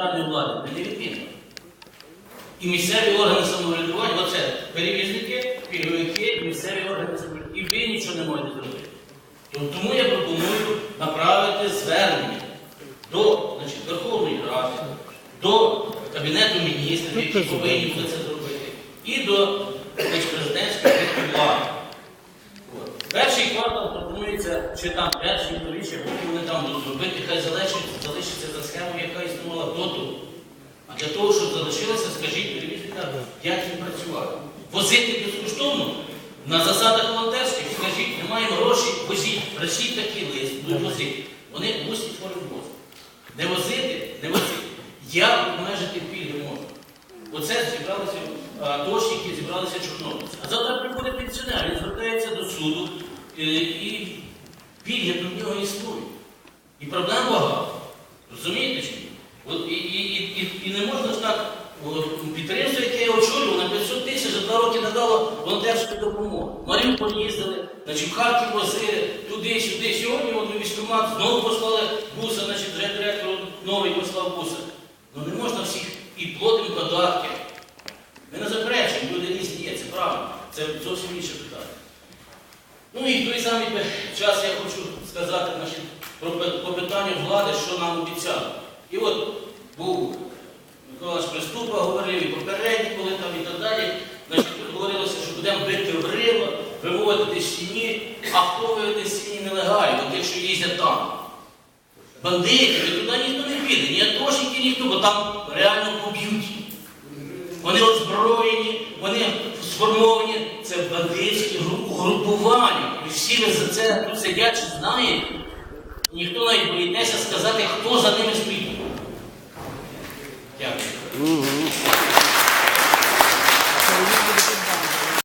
центральної влади, перевірки. І місцеві органи самоврядування, оце перевізники, пільговики, місцеві органи самоврядування. І ви нічого не можете зробити. Тому я пропоную направити звернення до значить, Верховної Ради, до Кабінету міністрів, які повинні це зробити, і до чи там перший вторіччя, поки вони там будуть робити, хай залишиться, залишиться за схему, яка існувала до того. А для того, щоб залишилося, скажіть перевізникам, як він працював. Возити безкоштовно на засадах волонтерських, скажіть, немає грошей, возіть, просіть такий лист, будуть возити. Вони усній формі. Не возити, не возити. Як обмежити пільги можна? Оце зібралися атошники, зібралися чорнобильці. А завтра приходить пенсіонер, він звертається до суду е, і нього існують. І проблем багато. Розумієте чи? От, і, і, і, і, не можна ж так, підприємство, яке я очолював, на 500 тисяч за два роки надало волонтерську допомогу. Маріуполь їздили, значить, в Харків возили, туди, сюди. Сьогодні от, військкомат знову послали буса, значить, вже директор новий послав буса. Ну не можна всіх і платимо податки. Ми не заперечуємо, люди різні є, це правильно. Це зовсім інше питання. Ну і в той самий час я хочу сказати значить, про по питанню влади, що нам обіцяли. І от був Микола Приступа говорив, і попередні, коли там і так далі. Значить, тут говорилося, що будемо бити в рило, виводити сіні, а хто виведе сіні нелегально, от якщо їздять там. Бандити, туди ніхто не піде, ні атошники, ніхто, бо там реально поб'ють. Вони озброєні, вони сформовані, це бандитські угрупування. І всі ви за це тут сидячи знаєте. Ніхто навіть боїться сказати, хто за ними стоїть. Дякую.